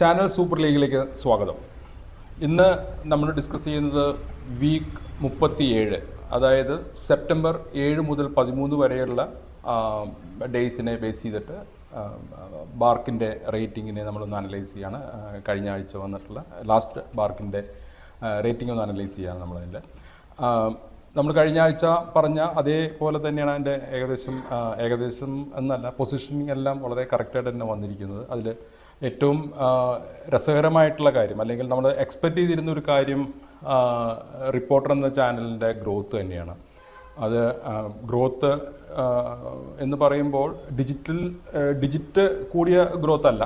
Channel super ലീഗിലേക്ക് സ്വാഗതം. ഇന്ന് നമ്മൾ ഡിസ്കസ് ചെയ്യുന്നത് വീക്ക് മുപ്പത്തിയേഴ് അതായത് സെപ്റ്റംബർ ഏഴ് മുതൽ പതിമൂന്ന് വരെയുള്ള ഡേയ്സിനെ ബേസ് ചെയ്തിട്ട് ബാർക്കിന്റെ റേറ്റിങ്ങിനെ നമ്മളൊന്ന് അനലൈസ് ചെയ്യാണ്. കഴിഞ്ഞ ആഴ്ച വന്നിട്ടുള്ള ലാസ്റ്റ് ബാർക്കിന്റെ റേറ്റിംഗ് ഒന്ന് അനലൈസ് ചെയ്യാണ് നമ്മളതിന്റെ നമ്മൾ കഴിഞ്ഞ ആഴ്ച പറഞ്ഞ അതേപോലെ തന്നെയാണ് അതിന്റെ ഏകദേശം ഏകദേശം എന്നല്ല പൊസിഷനിങ് എല്ലാം വളരെ കറക്റ്റായിട്ട് തന്നെ വന്നിരിക്കുന്നത്. അതിൽ ഏറ്റവും രസകരമായിട്ടുള്ള കാര്യം അല്ലെങ്കിൽ നമ്മൾ എക്സ്പെക്റ്റ് ചെയ്തിരുന്ന ഒരു കാര്യം റിപ്പോർട്ടർ എന്ന ചാനലിന്റെ ഗ്രോത്ത് തന്നെയാണ്. അത് ഗ്രോത്ത് എന്ന് പറയുമ്പോൾ ഡിജിറ്റൽ ഡിജിറ്റ് കൂടിയ ഗ്രോത്ത് അല്ല.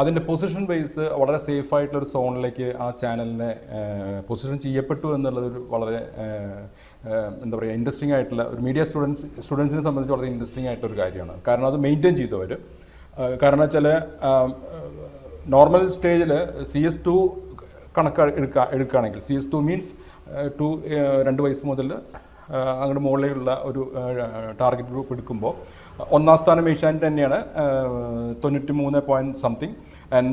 അതിന്റെ പൊസിഷൻ ബേസ് വളരെ സേഫ് ആയിട്ടുള്ള ഒരു സോണിലേക്ക് ആ ചാനലിനെ പൊസിഷൻ ചെയ്യപ്പെട്ടു എന്നുള്ളതൊരു വളരെ എന്താ പറയുക ഇൻട്രസ്റ്റിംഗ് ആയിട്ടുള്ള ഒരു മീഡിയ സ്റ്റുഡൻസ് സ്റ്റുഡൻസിനെ സംബന്ധിച്ച് വളരെ ഇൻട്രസ്റ്റിംഗ് ആയിട്ടൊരു കാര്യമാണ്. കാരണം അത് മെയിന്റെയിൻ ചെയ്തു അവർ കാരണം വെച്ചാൽ നോർമൽ സ്റ്റേജിൽ സി എസ് ടു കണക്ക് എടുക്കുക എടുക്കുകയാണെങ്കിൽ C S two means two രണ്ട് വയസ്സ് മുതൽ അങ്ങോട്ട് മുകളിലുള്ള ഒരു ടാർഗറ്റ് ഗ്രൂപ്പ് എടുക്കുമ്പോൾ ഒന്നാം സ്ഥാനം ഏഷ്യാനെറ്റ് തന്നെയാണ് തൊണ്ണൂറ്റി മൂന്ന് point something and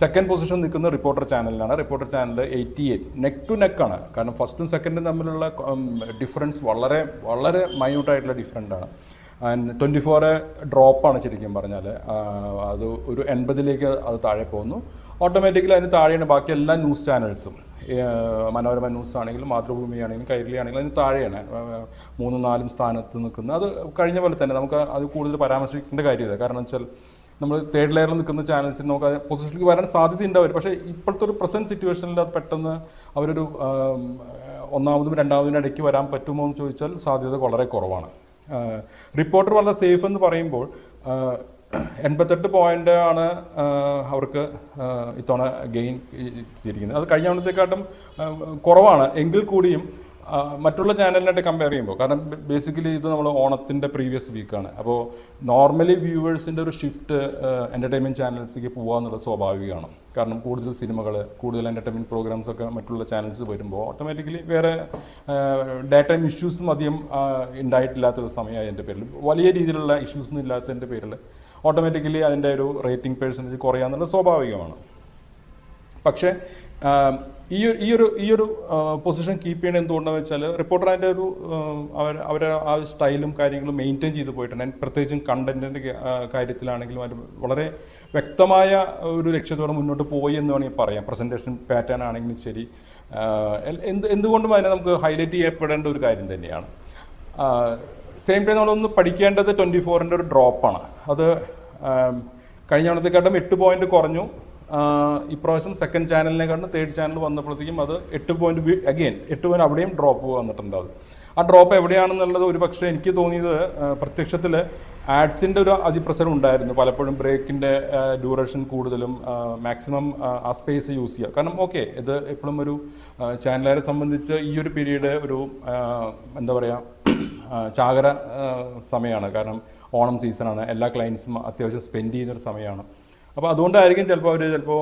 second position നിൽക്കുന്ന reporter ചാനലിലാണ് reporter channel eighty eight neck to നെക്കാണ് കാരണം ഫസ്റ്റും സെക്കൻഡും തമ്മിലുള്ള ഡിഫറൻസ് വളരെ വളരെ മൈന്യൂട്ടായിട്ടുള്ള ഡിഫറന്റ് ആണ്. ആൻഡ് ട്വന്റി ഫോർ ഡ്രോപ്പാണ് ശരിക്കും പറഞ്ഞാൽ അത് ഒരു എൺപതിലേക്ക് അത് താഴെ പോകുന്നു. ഓട്ടോമാറ്റിക്കലി അതിന് താഴെയാണ് ബാക്കി എല്ലാ ന്യൂസ് ചാനൽസും മനോരമ ന്യൂസ് ആണെങ്കിലും മാതൃഭൂമി ആണെങ്കിലും കൈരളി ആണെങ്കിലും അതിന് താഴെയാണ്. മൂന്നും നാലും സ്ഥാനത്ത് നിൽക്കുന്നത്. അത് കഴിഞ്ഞ പോലെ തന്നെ നമുക്ക് അത് കൂടുതൽ പരാമർശിക്കേണ്ട കാര്യമില്ല. കാരണം വെച്ചാൽ നമ്മൾ തേർഡ് ലെയറിൽ നിൽക്കുന്ന ചാനൽസിന് നമുക്ക് പൊസിഷനിലേക്ക് വരാൻ സാധ്യത ഉണ്ടാവും പക്ഷേ ഇപ്പോഴത്തെ ഒരു പ്രസന്റ് സിറ്റുവേഷനിൽ അത് പെട്ടെന്ന് അവരൊരു ഒന്നാമതും രണ്ടാമതും ഇടയ്ക്ക് വരാൻ പറ്റുമോ എന്ന് ചോദിച്ചാൽ സാധ്യത വളരെ കുറവാണ്. റിപ്പോർട്ടർ വളരെ സേഫ് എന്ന് പറയുമ്പോൾ എൺപത്തെട്ട് പോയിന്റ് ആണ് അവർക്ക് ഇത്തവണ ഗെയിൻ ചെയ്തിരിക്കുന്നത്. അത് കഴിഞ്ഞ തവണത്തെക്കാട്ടും കുറവാണ്. എങ്കിൽ കൂടിയും മറ്റുള്ള ചാനലിനായിട്ട് കമ്പയർ ചെയ്യുമ്പോൾ കാരണം ബേസിക്കലി ഇത് നമ്മൾ ഓണത്തിന്റെ പ്രീവിയസ് വീക്കാണ് അപ്പോൾ നോർമലി വ്യൂവേഴ്സിന്റെ ഒരു ഷിഫ്റ്റ് എന്റർടൈൻമെന്റ് ചാനൽസിലേക്ക് പോകുക എന്നുള്ളത് സ്വാഭാവികമാണ്. കാരണം കൂടുതൽ സിനിമകൾ കൂടുതൽ എന്റർടൈൻമെന്റ് പ്രോഗ്രാംസ് ഒക്കെ മറ്റുള്ള ചാനൽസ് വരുമ്പോൾ ഓട്ടോമാറ്റിക്കലി വേറെ ഡേ ടൈം ഇഷ്യൂസും അധികം ഉണ്ടായിട്ടില്ലാത്തൊരു സമയമായി എന്റെ പേരിൽ. വലിയ രീതിയിലുള്ള ഇഷ്യൂസ് ഒന്നും ഇല്ലാത്തതിന്റെ പേരിൽ ഓട്ടോമാറ്റിക്കലി അതിന്റെ ഒരു റേറ്റിംഗ് പേഴ്സന്റേജ് കുറയാന്നുള്ളത് സ്വാഭാവികമാണ്. പക്ഷേ ഈ ഈ ഒരു ഈ ഒരു പൊസിഷൻ കീപ്പ് ചെയ്യണത് എന്തുകൊണ്ടാണെന്ന് വെച്ചാൽ റിപ്പോർട്ടർ അതിന്റെ ഒരു അവർ അവരെ ആ സ്റ്റൈലും കാര്യങ്ങളും മെയിന്റെയിൻ ചെയ്ത് പോയിട്ടുണ്ട്. പ്രത്യേകിച്ചും കണ്ടന്റിന്റെ കാര്യത്തിലാണെങ്കിലും അവർ വളരെ വ്യക്തമായ ഒരു ലക്ഷ്യത്തോടെ മുന്നോട്ട് പോയി എന്ന് വേണമെങ്കിൽ പറയാം. പ്രസന്റേഷൻ പാറ്റേൺ ആണെങ്കിലും ശരി. എന്ത് എന്തുകൊണ്ടും അതിനെ നമുക്ക് ഹൈലൈറ്റ് ചെയ്യപ്പെടേണ്ട ഒരു കാര്യം തന്നെയാണ്. സെയിം ടൈം നമ്മളൊന്ന് പഠിക്കേണ്ടത് ട്വന്റി ഫോറിന്റെ ഒരു ഡ്രോപ്പാണ് അത് കഴിഞ്ഞ തവണത്തെക്കാട്ടും എട്ട് പോയിന്റ് കുറഞ്ഞു. ഇപ്രാവശ്യം സെക്കൻഡ് ചാനലിനെക്കാട്ടും തേർഡ് ചാനൽ വന്നപ്പോഴത്തേക്കും അത് എട്ട് പോയിന്റ് അഗെയിൻ എട്ട് പോയിന്റ് അവിടെയും ഡ്രോപ്പ് വന്നിട്ടുണ്ട് ആ ഡ്രോപ്പ് എവിടെയാണെന്നുള്ളത് ഒരു പക്ഷേ എനിക്ക് തോന്നിയത് പ്രത്യക്ഷത്തിൽ ആഡ്സിന്റെ ഒരു അതിപ്രസരം ഉണ്ടായിരുന്നു. പലപ്പോഴും ബ്രേക്കിന്റെ ഡ്യൂറേഷൻ കൂടുതലും മാക്സിമം ആ സ്പേസ് യൂസ് ചെയ്യുക. കാരണം ഓക്കെ ഇത് എപ്പോഴും ഒരു ചാനലുകാരെ സംബന്ധിച്ച് ഈ ഒരു പീരീഡ് ഒരു എന്താ പറയുക ചാകര സമയമാണ്. കാരണം ഓണം സീസണാണ് എല്ലാ ക്ലയൻസും അത്യാവശ്യം സ്പെൻഡ് ചെയ്യുന്നൊരു സമയമാണ്. അപ്പോൾ അതുകൊണ്ടായിരിക്കും ചിലപ്പോൾ അവർ ചിലപ്പോൾ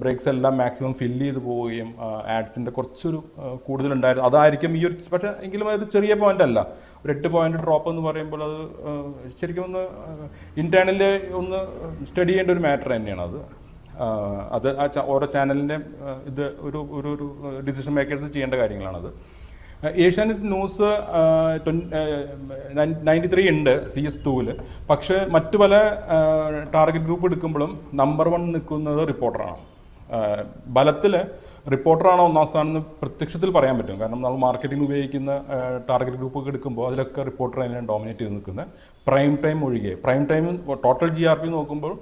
ബ്രേക്സ് എല്ലാം മാക്സിമം ഫില്ല് ചെയ്ത് പോവുകയും ആഡ്സിന്റെ കുറച്ചൊരു കൂടുതലുണ്ടായിരുന്നു. അതായിരിക്കും ഈ ഒരു പക്ഷേ എങ്കിലും അതൊരു ചെറിയ പോയിന്റ് അല്ല. ഒരു എട്ട് പോയിന്റ് ഡ്രോപ്പ് എന്ന് പറയുമ്പോൾ അത് ശരിക്കും ഒന്ന് ഇന്റേണലി ഒന്ന് സ്റ്റഡി ചെയ്യേണ്ട ഒരു മാറ്റർ തന്നെയാണ് അത്. അത് ആ ഓരോ ചാനലിന്റെ ഇത് ഒരു ഒരു ഡിസിഷൻ മേക്കേഴ്സ് ചെയ്യേണ്ട കാര്യങ്ങളാണത്. ഏഷ്യാനെറ്റ് ന്യൂസ് നയന്റി ത്രീ ഉണ്ട് സി എസ് ടൂവിൽ പക്ഷേ മറ്റു പല ടാർഗറ്റ് ഗ്രൂപ്പ് എടുക്കുമ്പോഴും നമ്പർ വൺ നിൽക്കുന്നത് റിപ്പോർട്ടറാണ്. ബലത്തിൽ റിപ്പോർട്ടറാണ് ഒന്നാം സ്ഥാനം എന്ന് പ്രത്യക്ഷത്തിൽ പറയാൻ പറ്റും. കാരണം നമ്മൾ മാർക്കറ്റിംഗ് ഉപയോഗിക്കുന്ന ടാർഗറ്റ് ഗ്രൂപ്പൊക്കെ എടുക്കുമ്പോൾ അതിലൊക്കെ റിപ്പോർട്ടർ തന്നെയാണ് ഡോമിനേറ്റ് ചെയ്ത് നിൽക്കുന്നത്. പ്രൈം ടൈം ഒഴികെ. Prime time total G R P നോക്കുമ്പോൾ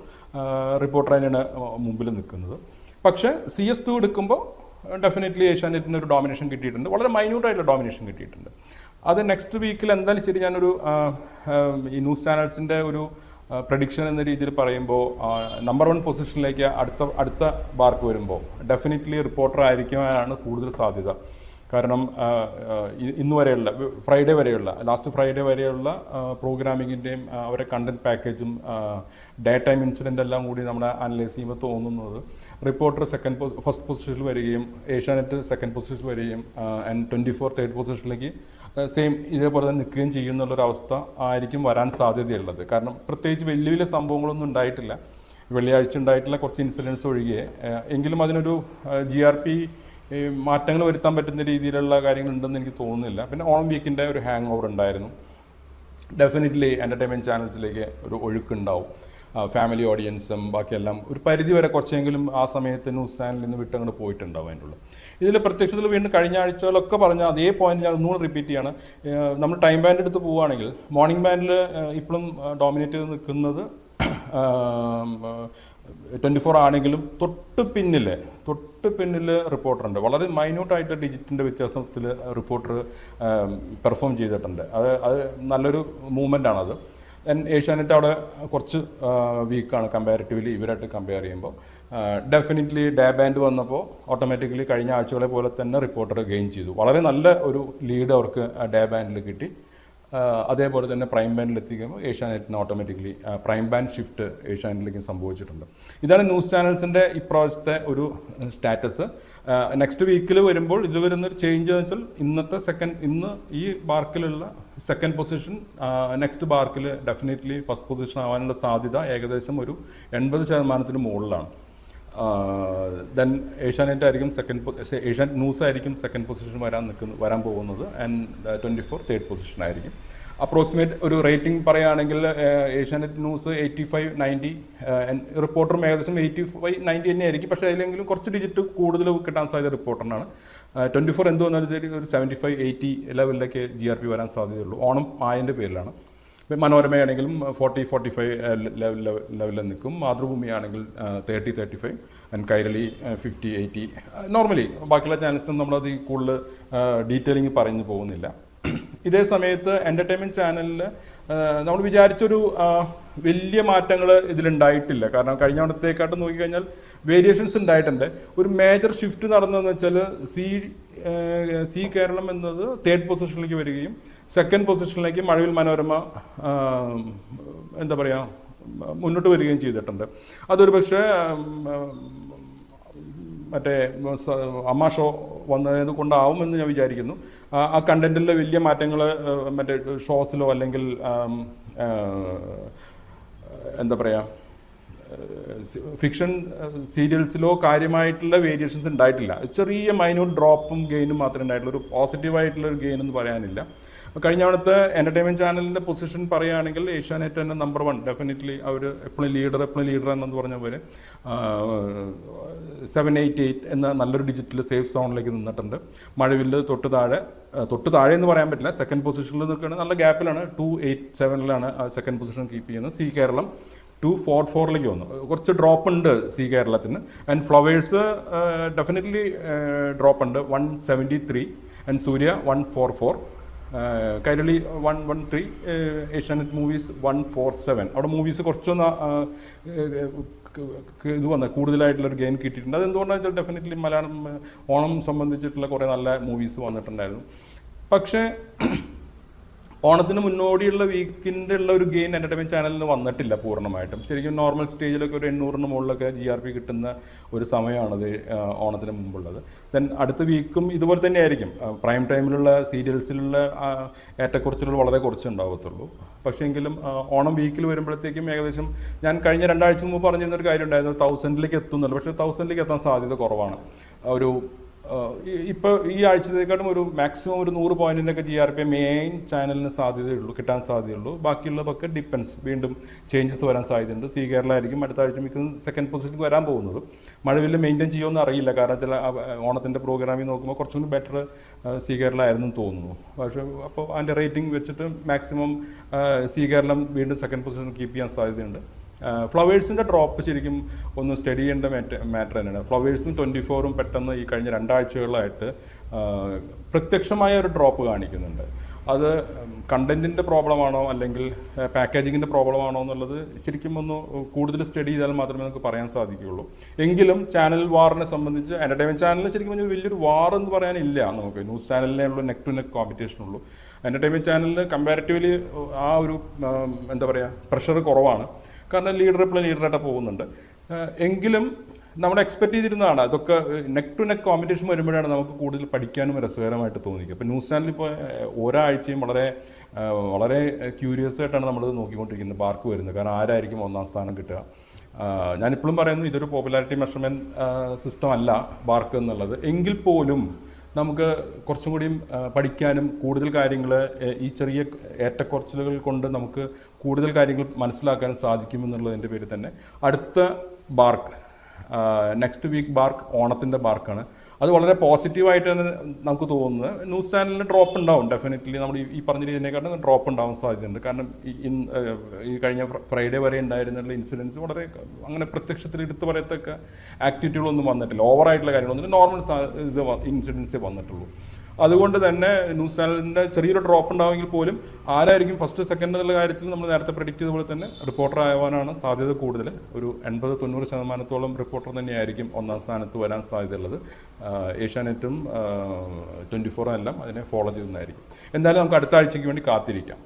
റിപ്പോർട്ടർ തന്നെയാണ് മുമ്പിൽ നിൽക്കുന്നത്. പക്ഷേ സി എസ് ടു എടുക്കുമ്പോൾ ഡെഫിനറ്റ്ലി ഏഷ്യാനെറ്റിന് ഒരു ഡോമിനേഷൻ കിട്ടിയിട്ടുണ്ട്. വളരെ മൈന്യൂട്ടായിട്ടുള്ള ഡോമിനേഷൻ കിട്ടിയിട്ടുണ്ട്. അത് നെക്സ്റ്റ് വീക്കിൽ എന്തായാലും ശരി ഞാനൊരു ഈ ന്യൂസ് ചാനൽസിന്റെ ഒരു പ്രഡിക്ഷൻ എന്ന രീതിയിൽ പറയുമ്പോൾ നമ്പർ വൺ പൊസിഷനിലേക്ക് അടുത്ത അടുത്ത ബാർക്ക് വരുമ്പോൾ ഡെഫിനറ്റ്ലി റിപ്പോർട്ടർ ആയിരിക്കാനാണ് കൂടുതൽ സാധ്യത. കാരണം ഇന്ന് വരെയുള്ള ഫ്രൈഡേ വരെയുള്ള ലാസ്റ്റ് ഫ്രൈഡേ വരെയുള്ള പ്രോഗ്രാമിങ്ങിന്റെയും അവരെ കണ്ടന്റ് പാക്കേജും ഡേ ടൈം ഇൻസിഡന്റ് എല്ലാം കൂടി നമ്മൾ അനലൈസ് ചെയ്യുമ്പോൾ തോന്നുന്നത് റിപ്പോർട്ടർ സെക്കൻഡ് ഫസ്റ്റ് പൊസിഷനിൽ വരികയും ഏഷ്യാനെറ്റ് സെക്കൻഡ് പൊസിഷനിൽ വരികയും ആൻഡ് ട്വന്റി ഫോർ തേർഡ് പൊസിഷനിലേക്ക് സെയിം ഇതേപോലെ തന്നെ നിൽക്കുകയും ചെയ്യുന്നുള്ളൊരവസ്ഥ ആയിരിക്കും വരാൻ സാധ്യതയുള്ളത്. കാരണം പ്രത്യേകിച്ച് വലിയ വലിയ സംഭവങ്ങളൊന്നും ഉണ്ടായിട്ടില്ല. വെള്ളിയാഴ്ച ഉണ്ടായിട്ടുള്ള കുറച്ച് ഇൻസിഡൻസ് ഒഴികെ എങ്കിലും അതിനൊരു ജി ആർ പി മാറ്റങ്ങൾ വരുത്താൻ പറ്റുന്ന രീതിയിലുള്ള കാര്യങ്ങൾ ഉണ്ടെന്ന് എനിക്ക് തോന്നുന്നില്ല. പിന്നെ ഓണം വീക്കിന്റെ ഒരു ഹാങ് ഓവർ ഉണ്ടായിരുന്നു. ഡെഫിനറ്റ്ലി എന്റർടൈൻമെന്റ് ചാനൽസിലേക്ക് ഒരു ഒഴുക്കുണ്ടാവും. ഫാമിലി ഓഡിയൻസും ബാക്കിയെല്ലാം ഒരു പരിധി വരെ കുറച്ചെങ്കിലും ആ സമയത്ത് ന്യൂസ് ചാനലിൽ നിന്ന് വിട്ടങ്ങോട്ട് പോയിട്ടുണ്ടാവും അതിന്റെ ഉള്ളിൽ. ഇതിൽ പ്രത്യക്ഷത്തിൽ വീണ്ടും കഴിഞ്ഞ ആഴ്ചകളൊക്കെ പറഞ്ഞ അതേ പോയിന്റ് ഞാൻ ഒന്നുകൂടെ റിപ്പീറ്റ് ചെയ്യാണ്. നമ്മൾ ടൈം ബാൻഡ് എടുത്ത് പോവുകയാണെങ്കിൽ മോർണിംഗ് ബാൻഡിൽ ഇപ്പോഴും ഡോമിനേറ്റ് ചെയ്ത് നിൽക്കുന്നത് ട്വന്റി ഫോർ ആണെങ്കിലും തൊട്ട് പിന്നിൽ തൊട്ട് പിന്നിൽ റിപ്പോർട്ടറുണ്ട്. വളരെ മൈന്യൂട്ടായിട്ട് ഡിജിറ്റിന്റെ വ്യത്യാസത്തിൽ റിപ്പോർട്ടർ പെർഫോം ചെയ്തിട്ടുണ്ട്. അത് അത് നല്ലൊരു മൂവ്മെന്റ് ആണത് ദെൻ ഏഷ്യാനെറ്റ് അവിടെ കുറച്ച് വീക്കാണ് കമ്പാരിറ്റീവ്ലി ഇവരായിട്ട് കമ്പയർ ചെയ്യുമ്പോൾ. ഡെഫിനറ്റ്ലി ഡേ ബാൻഡ് വന്നപ്പോൾ ഓട്ടോമാറ്റിക്കലി കഴിഞ്ഞ ആഴ്ചകളെ പോലെ തന്നെ റിപ്പോർട്ടർ ഗെയിൻ ചെയ്തു. വളരെ നല്ല ഒരു ലീഡ് അവർക്ക് ഡേ ബാൻഡിൽ കിട്ടി. അതേപോലെ തന്നെ പ്രൈം ബാൻഡിൽ എത്തിക്കുമ്പോൾ ഏഷ്യാനെറ്റിന് ഓട്ടോമാറ്റിക്കലി പ്രൈം ബാൻഡ് ഷിഫ്റ്റ് ഏഷ്യാനെറ്റിലേക്ക് സംഭവിച്ചിട്ടുണ്ട്. ഇതാണ് ന്യൂസ് ചാനൽസിന്റെ ഇപ്രാവശ്യത്തെ ഒരു സ്റ്റാറ്റസ്. നെക്സ്റ്റ് വീക്കിൽ വരുമ്പോൾ ഇതിൽ വരുന്നൊരു ചേഞ്ച് എന്ന് വെച്ചാൽ ഇന്നത്തെ സെക്കൻഡ് ഇന്ന് ഈ ബാർക്കിലുള്ള സെക്കൻഡ് പൊസിഷൻ നെക്സ്റ്റ് ബാർക്കിൽ ഡെഫിനറ്റ്ലി ഫസ്റ്റ് പൊസിഷൻ ആവാനുള്ള സാധ്യത ഏകദേശം ഒരു എൺപത് ശതമാനത്തിന് മുകളിലാണ്. ദെൻ ഏഷ്യാനെറ്റ് ആയിരിക്കും സെക്കൻഡ് ഏഷ്യാനെറ്റ് ന്യൂസ് ആയിരിക്കും സെക്കൻഡ് പൊസിഷൻ വരാൻ നിൽക്കുന്നത് വരാൻ പോകുന്നത്. And twenty four third position ആയിരിക്കും. അപ്രോക്സിമേറ്റ് ഒരു റേറ്റിംഗ് പറയുകയാണെങ്കിൽ Asianet news eighty five ninety റിപ്പോർട്ടറും ഏകദേശം എയ്റ്റി ഫൈവ് നയന്റി തന്നെ ആയിരിക്കും. പക്ഷേ അതിലെങ്കിലും കുറച്ച് ഡിജിറ്റ് കൂടുതൽ കിട്ടാൻ സാധ്യത റിപ്പോർട്ടറിനാണ് ട്വന്റി ഫോർ എന്ത് വന്നാലും ശരി ഒരു സെവന്റി ഫൈവ് എയ്റ്റി ലെവലിലേക്ക് ജി ആർ പി വരാൻ സാധ്യതയുള്ളൂ. ഓണം ആയതിന്റെ പേരിലാണ്. മനോരമയാണെങ്കിലും ഫോർട്ടി ഫോർട്ടി ഫൈവ് ലെവലിൽ നിൽക്കും. മാതൃഭൂമിയാണെങ്കിൽ thirty thirty five and Kairali fifty eighty. Normally ബാക്കിയുള്ള ചാനൽസിനും നമ്മളത് കൂടുതൽ ഡീറ്റെയിലിംഗ് പറഞ്ഞു പോകുന്നില്ല. ഇതേ സമയത്ത് എന്റർടൈൻമെന്റ് ചാനലിൽ നമ്മൾ വിചാരിച്ചൊരു വലിയ മാറ്റങ്ങൾ ഇതിലുണ്ടായിട്ടില്ല. കാരണം കഴിഞ്ഞ തവണത്തേക്കാട്ട് നോക്കിക്കഴിഞ്ഞാൽ വേരിയേഷൻസ് ഉണ്ടായിട്ടുണ്ട്. ഒരു മേജർ ഷിഫ്റ്റ് നടന്നതെന്ന് വെച്ചാൽ സി സി കേരളം എന്നത് തേർഡ് പൊസിഷനിലേക്ക് വരികയും സെക്കൻഡ് പൊസിഷനിലേക്ക് മഴവിൽ മനോരമ എന്താ പറയുക മുന്നോട്ട് വരികയും ചെയ്തിട്ടുണ്ട്. അതൊരു പക്ഷേ മറ്റേ അമ്മ ഷോ വന്നത് കൊണ്ടാവുമെന്ന് ഞാൻ വിചാരിക്കുന്നു. ആ കണ്ടന്റിലെ വലിയ മാറ്റങ്ങൾ മറ്റേ ഷോസിലോ അല്ലെങ്കിൽ എന്താ പറയുക ഫിക്ഷൻ സീരിയൽസിലോ കാര്യമായിട്ടുള്ള വേരിയേഷൻസ് ഉണ്ടായിട്ടില്ല. ചെറിയ മൈന്യൂട്ട് ഡ്രോപ്പും ഗെയിനും മാത്രമേ ഉണ്ടായിട്ടുള്ളൂ. ഒരു പോസിറ്റീവായിട്ടുള്ള ഒരു ഗെയിൻ എന്ന് പറയാനില്ല. കഴിഞ്ഞ അവിടുത്തെ എന്റർടൈൻമെന്റ് ചാനലിന്റെ പൊസിഷൻ പറയുകയാണെങ്കിൽ ഏഷ്യാനെറ്റ് തന്നെ നമ്പർ വൺ ഡെഫിനറ്റ്ലി അവർ എപ്പോഴും ലീഡർ എപ്പോഴും ലീഡർ എന്നു പറഞ്ഞ പോലെ സെവൻ എയ്റ്റ് എയ്റ്റ് എന്ന നല്ലൊരു ഡിജിറ്റൽ സേഫ് സോണിലേക്ക് നിന്നിട്ടുണ്ട്. മഴവില്ല് തൊട്ട് താഴെ തൊട്ട് താഴെ എന്ന് പറയാൻ പറ്റില്ല. സെക്കൻഡ് പൊസിഷനിൽ നിൽക്കുകയാണ്. നല്ല ഗ്യാപ്പിലാണ് ടു എയ്റ്റ് സെവനിലാണ് സെക്കൻഡ് പൊസിഷൻ കീപ്പ് ചെയ്യുന്നത്. സി കേരളം. ടു ഫോർ ഫോറിലേക്ക് വന്നു. കുറച്ച് ഡ്രോപ്പ് ഉണ്ട് സി കേരളത്തിന്. ആൻഡ് ഫ്ലവേഴ്സ് ഡെഫിനറ്റ്ലി ഡ്രോപ്പ് ഉണ്ട്. One seventy three and Surya one four four Kairali one one three Asianet movies one four seven അവിടെ movies കുറച്ചൊന്ന് ക- ക- ഇത് വന്ന. കൂടുതലായിട്ടുള്ളൊരു ഗെയിൻ കിട്ടിയിട്ടുണ്ട്. അതെന്തുകൊണ്ടാണെന്ന് വെച്ചാൽ ഡെഫിനറ്റ്ലി മലയാളം ഓണം സംബന്ധിച്ചിട്ടുള്ള കുറേ നല്ല മൂവീസ് വന്നിട്ടുണ്ടായിരുന്നു. പക്ഷേ ഓണത്തിന് മുന്നോടിയുള്ള വീക്കിന്റെ ഉള്ള ഒരു ഗെയിൻ എന്റർടൈൻമെന്റ് ചാനലിന് വന്നിട്ടില്ല പൂർണമായിട്ടും. ശരിക്കും നോർമൽ സ്റ്റേജിലൊക്കെ ഒരു എണ്ണൂറിന് മുകളിലൊക്കെ ജി ആർ പി കിട്ടുന്ന ഒരു സമയമാണത് ഓണത്തിന് മുമ്പുള്ളത്. ദെൻ അടുത്ത വീക്കും ഇതുപോലെ തന്നെ ആയിരിക്കും പ്രൈം ടൈമിലുള്ള സീരിയൽസിലുള്ള ഏറ്റക്കുറച്ചിലുകൾ വളരെ കുറച്ച് ഉണ്ടാവത്തുള്ളൂ. പക്ഷേ എങ്കിലും ഓണം വീക്കിൽ വരുമ്പോഴത്തേക്കും ഏകദേശം ഞാൻ കഴിഞ്ഞ രണ്ടാഴ്ച മുമ്പ് പറഞ്ഞിരുന്ന ഒരു കാര്യം ഉണ്ടായിരുന്നു തൗസൻഡിലേക്ക് എത്തുന്നുണ്ട് പക്ഷേ തൗസൻഡിലേക്ക് എത്താൻ സാധ്യത കുറവാണ്. ഒരു ഇപ്പോൾ ഈ ആഴ്ചത്തേക്കാട്ടും ഒരു മാക്സിമം ഒരു നൂറ് പോയിന്റിനൊക്കെ ജി ആർ പി മെയിൻ ചാനലിന് സാധ്യതയുള്ളൂ കിട്ടാൻ സാധ്യതയുള്ളൂ. ബാക്കിയുള്ളതൊക്കെ ഡിപ്പെൻസ് വീണ്ടും ചേഞ്ചസ് വരാൻ സാധ്യതയുണ്ട്. സി കേരള ആയിരിക്കും അടുത്ത ആഴ്ച മിക്ക സെക്കൻഡ് പൊസിഷനിൽ വരാൻ പോകുന്നത്. മഴവിൽ മെയിന്റെയിൻ ചെയ്യുമെന്ന് അറിയില്ല. കാരണം ചില ഓണത്തിന്റെ പ്രോഗ്രാമിൽ നോക്കുമ്പോൾ കുറച്ചും കൂടി ബെറ്റർ സി കേരള ആയിരുന്നു തോന്നുന്നു. പക്ഷേ അപ്പോൾ അതിന്റെ റേറ്റിംഗ് വെച്ചിട്ട് മാക്സിമം സി കേരളം വീണ്ടും സെക്കൻഡ് പൊസിഷൻ കീപ്പ് ചെയ്യാൻ സാധ്യതയുണ്ട്. ഫ്ലവേഴ്സിന്റെ ഡ്രോപ്പ് ശരിക്കും ഒന്ന് സ്റ്റഡി ചെയ്യേണ്ട മാറ്റർ തന്നെയാണ്. ഫ്ലവേഴ്സും ട്വന്റി ഫോറും പെട്ടെന്ന് ഈ കഴിഞ്ഞ രണ്ടാഴ്ചകളായിട്ട് പ്രത്യക്ഷമായ ഒരു ഡ്രോപ്പ് കാണിക്കുന്നുണ്ട്. അത് കണ്ടന്റിന്റെ പ്രോബ്ലമാണോ അല്ലെങ്കിൽ പാക്കേജിങ്ങിന്റെ പ്രോബ്ലമാണോ എന്നുള്ളത് ശരിക്കും ഒന്ന് കൂടുതൽ സ്റ്റഡി ചെയ്താൽ മാത്രമേ നമുക്ക് പറയാൻ സാധിക്കുകയുള്ളൂ. എങ്കിലും ചാനൽ വാറിനെ സംബന്ധിച്ച് എന്റർടൈൻമെന്റ് ചാനലിൽ ശരിക്കും പറഞ്ഞാൽ വലിയൊരു വാർ എന്ന് പറയാനില്ല നമുക്ക്. ന്യൂസ് ചാനലിനെ ഉള്ളൂ നെക്ക് ടു നെക്ക് കോമ്പറ്റീഷൻ ഉള്ളൂ. എന്റർടൈൻമെന്റ് ചാനലിൽ കമ്പാരിറ്റീവ്ലി ആ ഒരു എന്താ പറയുക പ്രഷർ കുറവാണ്. കാരണം ലീഡർ ഇപ്പോൾ ലീഡറായിട്ട് പോകുന്നുണ്ട്. എങ്കിലും നമ്മൾ എക്സ്പെക്ട് ചെയ്തിരുന്നതാണ്. അതൊക്കെ നെക് ടു നെക് കോമ്പറ്റീഷൻ വരുമ്പോഴാണ് നമുക്ക് കൂടുതൽ പഠിക്കാനും രസകരമായിട്ട് തോന്നിക്കുക അപ്പോൾ ന്യൂസ് ചാനൽ ഇപ്പോൾ ഒരാഴ്ചയും വളരെ വളരെ ക്യൂരിയസ് ആയിട്ടാണ് നമ്മളിത് നോക്കിക്കൊണ്ടിരിക്കുന്നത് പാർക്ക് വരുന്നത്. കാരണം ആരായിരിക്കും ഒന്നാം സ്ഥാനം കിട്ടുക? ഞാനിപ്പോഴും പറയുന്നു ഇതൊരു പോപ്പുലാരിറ്റി മെഷർമെന്റ് സിസ്റ്റം അല്ല ബാർക്ക് എന്നുള്ളത്. എങ്കിൽ പോലും നമുക്ക് കുറച്ചും കൂടിയും പഠിക്കാനും കൂടുതൽ കാര്യങ്ങൾ ഈ ചെറിയ ഏറ്റക്കുറച്ചിലുകൾ കൊണ്ട് നമുക്ക് കൂടുതൽ കാര്യങ്ങൾ മനസ്സിലാക്കാനും സാധിക്കുമെന്നുള്ളതിന്റെ പേരിൽ തന്നെ. അടുത്ത ബാർക്ക് നെക്സ്റ്റ് വീക്ക് ബാർക്ക് ഓണത്തിന്റെ ബാർക്കാണ്. അത് വളരെ പോസിറ്റീവായിട്ടാണ് നമുക്ക് തോന്നുന്നത്. ന്യൂസ് ചാനലിന് ഡ്രോപ്പ് ഉണ്ടാവും ഡെഫിനറ്റ്ലി നമ്മൾ ഈ- പറഞ്ഞ രീതിയിനെക്കാട്ടും ഡ്രോപ്പ് ഉണ്ടാവാൻ സാധ്യതയുണ്ട്. കാരണം ഈ കഴിഞ്ഞ ഫ്രൈഡേ വരെ ഉണ്ടായിരുന്നുള്ള ഇൻസിഡൻസ് വളരെ അങ്ങനെ പ്രത്യക്ഷത്തിൽ എടുത്തു പറയത്തക്ക ആക്ടിവിറ്റികളൊന്നും വന്നിട്ടില്ല. ഓവറായിട്ടുള്ള കാര്യങ്ങളൊന്നും നോർമൽ ഇത് ഇൻസിഡൻസേ വന്നിട്ടുള്ളൂ. അതുകൊണ്ട് തന്നെ ന്യൂസ് ചാനലിന്റെ ചെറിയൊരു ഡ്രോപ്പ് ഉണ്ടാവുമെങ്കിൽ പോലും ആരായിരിക്കും ഫസ്റ്റ് സെക്കൻഡ് എന്നുള്ള കാര്യത്തിൽ നമ്മൾ നേരത്തെ പ്രഡിക്റ്റ് ചെയ്ത പോലെ തന്നെ റിപ്പോർട്ടർ ആവാനാണ് സാധ്യത കൂടുതൽ. ഒരു എൺപത് തൊണ്ണൂറ് ശതമാനത്തോളം റിപ്പോർട്ടർ തന്നെയായിരിക്കും ഒന്നാം സ്ഥാനത്ത് വരാൻ സാധ്യതയുള്ളത്. ഏഷ്യാനെറ്റും ട്വന്റി ഫോറും എല്ലാം അതിനെ ഫോളോ ചെയ്യുന്നതായിരിക്കും. എന്തായാലും നമുക്ക് അടുത്ത ആഴ്ചയ്ക്ക് വേണ്ടി കാത്തിരിക്കാം.